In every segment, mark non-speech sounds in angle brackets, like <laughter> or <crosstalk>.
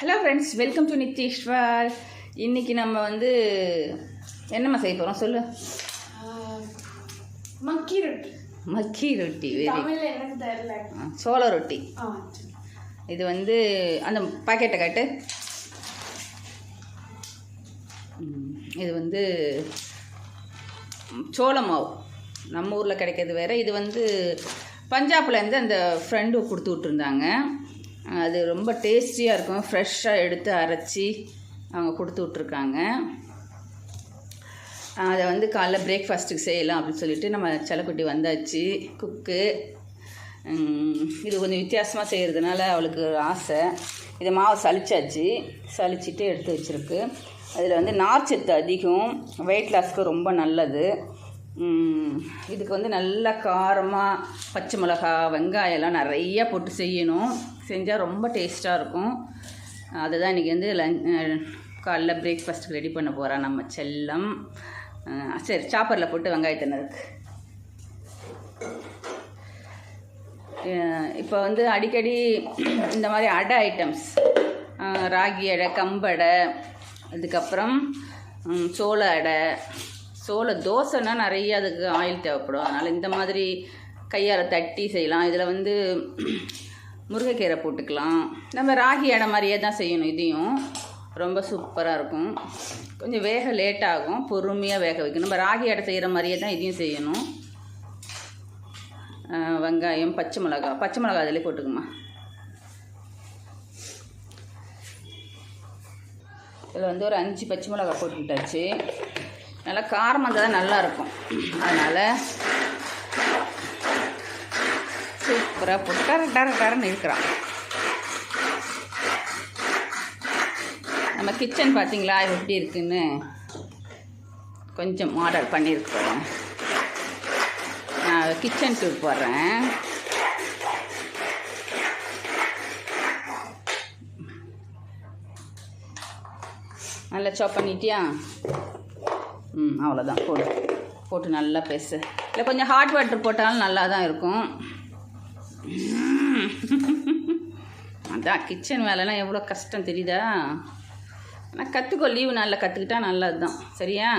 Hello friends welcome to Nitheeswar இன்னைக்கு நம்ம வந்து என்னம்மா செய்ய போகிறோம் சொல்லு. மக்கி ரொட்டி மக்கி ரொட்டி வெரி சோள ரொட்டி. இது வந்து அந்த பாக்கெட்டை காட்டு. இது வந்து சோள மாவு. நம்ம ஊரில் கிடைக்கிறது வேறு. இது வந்து பஞ்சாப்லேருந்து அந்த ஃப்ரெண்டு கொடுத்து விட்ருந்தாங்க அது ரொம்ப டேஸ்டியாக இருக்கும். ஃப்ரெஷ்ஷாக எடுத்து அரைச்சி அவங்க கொடுத்து விட்ருக்காங்க அதை வந்து காலைல பிரேக்ஃபாஸ்ட்டுக்கு செய்யலாம் அப்படின்னு சொல்லிட்டு நம்ம செல்லக்குட்டி வந்தாச்சு. குக்கு இது கொஞ்சம் வித்தியாசமாக செய்கிறதுனால அவளுக்கு ஒரு ஆசை. இதை மாவு சலிச்சாச்சு சலிச்சிட்டு எடுத்து வச்சுருக்கு. அதில் வந்து நார்ச்சத்து அதிகம். வெயிட் லாஸ்க்கு ரொம்ப நல்லது. இதுக்கு வந்து நல்லா காரமாக பச்சை மிளகா வெங்காயம்லாம் நிறையா போட்டு செய்யணும். செஞ்சால் ரொம்ப டேஸ்ட்டாக இருக்கும். அதுதான் இன்றைக்கி வந்து லஞ்ச் காலைல பிரேக்ஃபாஸ்ட்டுக்கு ரெடி பண்ண போகிறா நம்ம செல்லம். சரி சாப்பரில் போட்டு வெங்காயத்தை நறுக்கு இப்போ வந்து அடிக்கடி இந்த மாதிரி அடை ஐட்டம்ஸ் ராகி அடை கம்படை அதுக்கப்புறம் சோள அடை சோள தோசைன்னா நிறைய அதுக்கு ஆயில் தேவைப்படும். அதனால் இந்த மாதிரி கையால் தட்டி செய்யலாம். இதில் வந்து முருங்கைக்கீரை போட்டுக்கலாம். நம்ம ராகி அடை மாதிரியே தான் செய்யணும் இதையும். ரொம்ப சூப்பராக இருக்கும். கொஞ்சம் வேக லேட் ஆகும். பொறுமையாக வேக வைக்கணும். நம்ம ராகி அடை செய்கிற மாதிரியே தான் இதையும் செய்யணும். வெங்காயம் பச்சை மிளகா. பச்சை மிளகா அதிலே போட்டுக்குமா இதில் வந்து ஒரு அஞ்சு பச்சை மிளகா போட்டுக்கிட்டாச்சு. நல்லா காரமாக இருந்தால் தான் நல்லாயிருக்கும் அதனால் சூப்பராக போட்டு டர டர டரன்னு இருக்கிறான். நம்ம கிச்சன் பார்த்தீங்களா இது எப்படி இருக்குன்னு? கொஞ்சம் மாடல் பண்ணியிருக்கோம் நான் கிச்சன் டூர் போடுறேன் நல்லா சாப் பண்ணிட்டியா? ம் அவ்வளோதான் போடு. போட்டு நல்லா பேசு. இல்லை கொஞ்சம் ஹாட் வாட்டர் போட்டாலும் நல்லா தான் இருக்கும். அதான் கிச்சன் வேலைலாம் எவ்வளோ கஷ்டம் தெரியுதா? ஆனால் கற்றுக்கோ லீவு நாளில் கற்றுக்கிட்டா நல்லது தான் சரியா?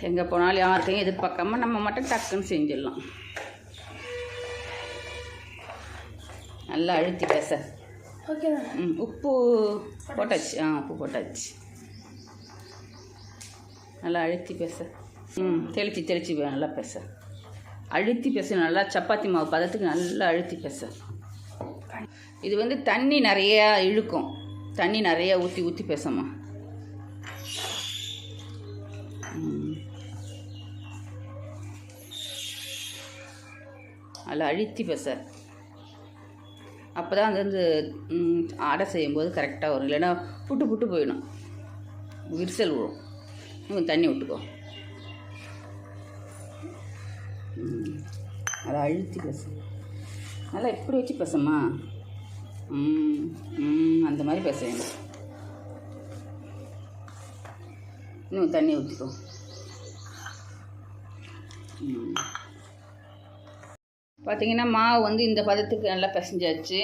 எங்கே போனாலும் யாருக்கையும் எதிர்பார்க்காம நம்ம மட்டும் டக்குன்னு செஞ்சிடலாம். நல்லா அழுத்தி பேச. ம் உப்பு போட்டாச்சு. ஆ உப்பு போட்டாச்சு. நல்லா அழுத்தி பேச. ம் தெளிச்சு தெளிச்சு வே- நல்லா பேச. அழுத்தி பேச நல்லா சப்பாத்தி மாவு பதத்துக்கு நல்லா அழுத்தி பேச. இது வந்து தண்ணி நிறையா இழுக்கும். தண்ணி நிறையா ஊற்றி ஊற்றி பேசம்மா. அதில் நல்லா அழுத்தி பேச. அப்போ தான் அது வந்து ஆடை செய்யும்போது கரெக்டாக வரும். இல்லைன்னா புட்டு புட்டு போயிடும். விரிசல் விழும். தண்ணி விட்டுக்கோ. அதை அழுத்தி பேச நல்லா இப்படி வச்சு பேசம்மா ம் ம் அந்த மாதிரி பேச வேணும் இன்னும் தண்ணி ஊற்றிக்கோ பார்த்தீங்கன்னா மாவு வந்து இந்த பதத்துக்கு நல்லா பிசைஞ்சாச்சு.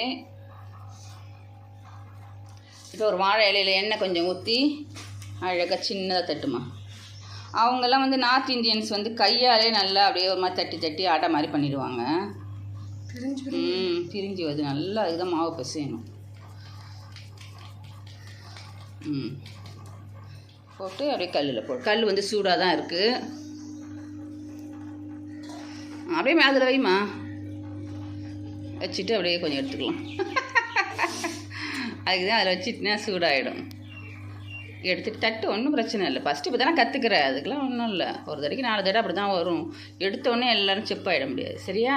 இப்போ ஒரு வாழை இலையில எண்ணெய் கொஞ்சம் ஊற்றி அழகாக சின்னதாக தட்டுமா? அவங்கெல்லாம் வந்து நார்த் இந்தியன்ஸ் வந்து கையாலே நல்லா அப்படியே ஒரு மாதிரி தட்டி தட்டி ஆட்டை மாதிரி பண்ணிடுவாங்க. பிரிஞ்சு ம் பிரிஞ்சு வருது. நல்லா இதுதான் மாவு பிசையணும். ம். போட்டு அப்படியே கல்லில் போடு கல் வந்து சூடாக தான் இருக்குது அப்படியே மேதில் வைமா வச்சுட்டு அப்படியே கொஞ்சம் எடுத்துக்கலாம். <laughs> அதுக்கு தான் அதில் வச்சுட்டுனா சூடாகிடும் எடுத்துட்டு தட்டு ஒன்றும் பிரச்சனை இல்லை. ஃபஸ்ட்டு இப்போ தானே கற்றுக்கிறேன் அதுக்கெலாம் ஒன்றும் இல்லை. ஒரு தடவைக்கு நாலு தடவை அப்படி தான் வரும் எடுத்தோடனே எல்லோரும் செப்பாயிட முடியாது. சரியா?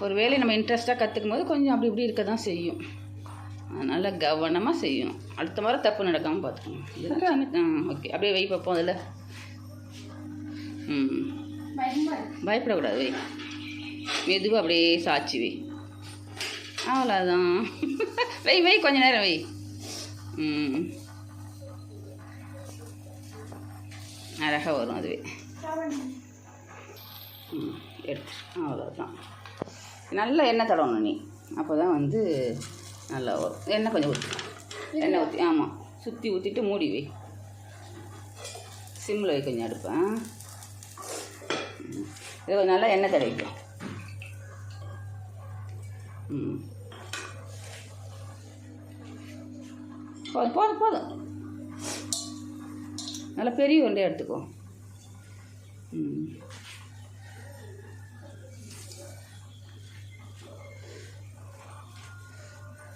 ஒரு வேலையை நம்ம இன்ட்ரெஸ்ட்டாக கற்றுக்கும் போது கொஞ்சம் அப்படி இப்படி இருக்க தான் செய்யும். அதனால் கவனமாக செய்யும். அடுத்த வாரம் தப்பு நடக்காமல் பார்த்துக்கணும் ஆ ஓகே அப்படியே வை பார்ப்போம் அதில். ம். பயப்படக்கூடாது வை. மெதுவாக அப்படியே சாட்சி வை. அவ்வளோதான் <laughs> வை வை கொஞ்ச நேரம் வை. அழகாக வரும் அதுவே. ம் எடுத்து. அவ்வளோதான் நல்ல எண்ணெய் தடவணும் நீ. அப்போ தான் வந்து நல்லா வரும். எண்ணெய் கொஞ்சம் ஊற்றி எண்ணெய் ஊற்றி ஆமாம் சுற்றி ஊற்றிட்டு மூடி வை. சிம்மில் வை கொஞ்சம் அடுப்பேன் இது கொஞ்சம் நல்லா எண்ணெய் தடவிக்கும் ம். போதும் போதும் போதும் நல்லா பெரிய உருண்டையாக எடுத்துக்கோ. ம்.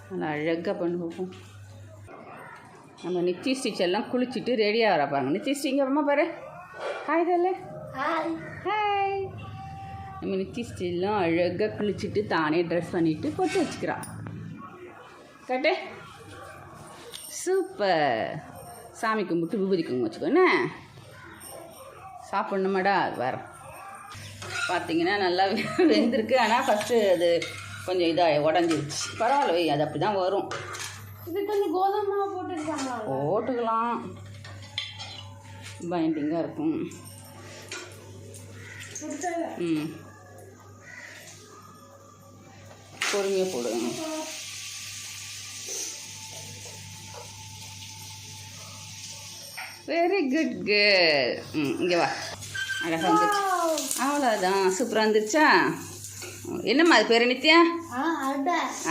நல்லா அழகாக பண்ணி பார்ப்போம் நம்ம நித்தி ஸ்டிச் எல்லாம் குளிச்சுட்டு ரெடியாக வர பாருங்க. நித்தி ஸ்டிச் அம்மா பாரு. ஹாய் தல்ல ஹாய் ஹாய் நம்ம நித்தி ஸ்டிச்லாம் அழகாக குளிச்சுட்டு தானே ட்ரெஸ் பண்ணிட்டு பொட்டு வச்சுக்கிறான் கட்டு சூப்பர். சாமி கும்பிட்டு விபூதி குங்குமம் வச்சுக்கோ என்ன சாப்பிட்ணுமாடா வேற. பார்த்தீங்கன்னா நல்லா <laughs> வெந்திருக்கு. ஆனால் ஃபஸ்ட்டு அது கொஞ்சம் இதாக உடஞ்சிருச்சு. பரவாயில்ல அது அப்படி தான் வரும். இது கொஞ்சம் கோதுமை போட்டுருக்காங்களா போட்டுக்கலாம். பைண்டிங்காக இருக்கும். ம். பொறுமையாக போடுங்க. வெரி குட் கேர்ள் ம் இங்கே வா. அழகாக வந்துருச்சு அவ்வளோதான் சூப்பராக வந்துருச்சா? என்னம்மா அது பேர் நித்யா?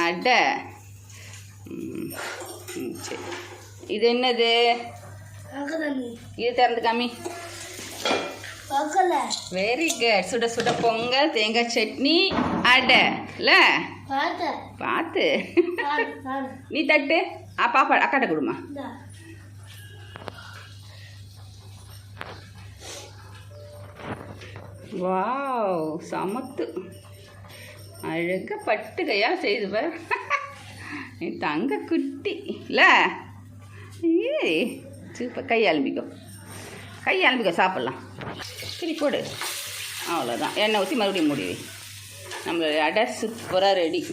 அடை. ம் சரி. இது என்னது? இது திறந்து காமி. வெரி குட் சுட சுட பொங்கல் தேங்காய் சட்னி அடை. இல்லை? பார்த்து பாரு பாரு நீ தட்டு. ஆ பாப்பா அக்காட்ட கொடுமா. வாவ் சமத்து. அழகாக பட்டு கையால் செய்து பார். <laughs> தங்க குட்டி இல்லை? ஏய் சூப்பர் கை அலம்பிக்கோ. கை அலம்பிக்கோ சாப்பிட்லாம். சரி போடு. அவ்வளோதான் எண்ணெய் ஊற்றி மறுபடியும் முடிவு வை. நம்மளோட அடை சூப்பராக ரெடி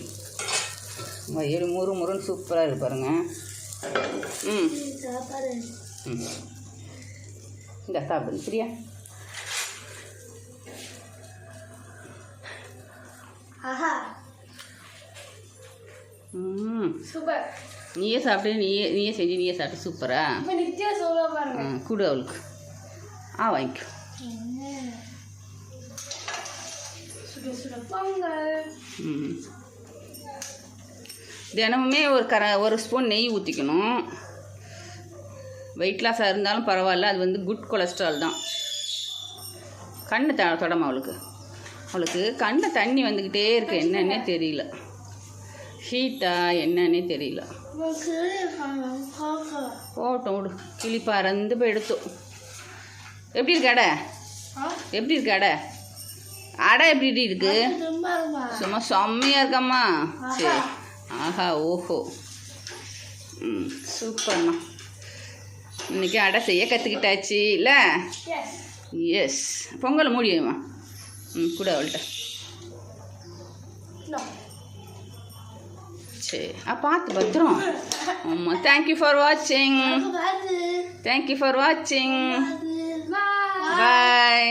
வயிறு முறு முறுன்னு சூப்பராக இருக்கு பாருங்க. ம். ம். இந்த சாப்பிடுங்க சரியா? சூப்பர். நீயே சாப்பிட்டு நீயே நீயே செஞ்சு நீயே சாப்பிட்டு சூப்பரா? இப்போ நித்யா சொல்ல பாருங்க. கொடு அவளுக்கு. ஆ வாங்கிக்கோ. தினமுமே ஒரு கர ஒரு ஸ்பூன் நெய் ஊற்றிக்கணும் வெயிட் லாஸாக இருந்தாலும் பரவாயில்ல அது வந்து குட் கொலஸ்ட்ரால் தான். கண்ணு த தொடமா அவளுக்கு. அவளுக்கு கண்ணில் தண்ணி வந்துக்கிட்டே இருக்கு என்னன்னே தெரியல. ஹீட்டா என்னன்னே தெரியல. போட்டோம் விடு. கிளி பறந்து போய் எடுத்தோம் எப்படி இருக்கு அடை? எப்படி இருக்கு அடை? அடை எப்படி இருக்கு? சும்மா செம்மையாக இருக்கம்மா. சரி ஆஹா ஓஹோ. ம் சூப்பர்ண்ணா இன்னைக்கு அடை செய்ய கற்றுக்கிட்டாச்சு இல்லை? எஸ் பொங்கல் மூடியுமா ம் கூட அவள்கிட்ட. சரி ஆ பார்த்து பத்திரம். ஆமாம் தேங்க்யூ ஃபார் வாட்சிங் தேங்க்யூ ஃபார் வாட்சிங் பாய்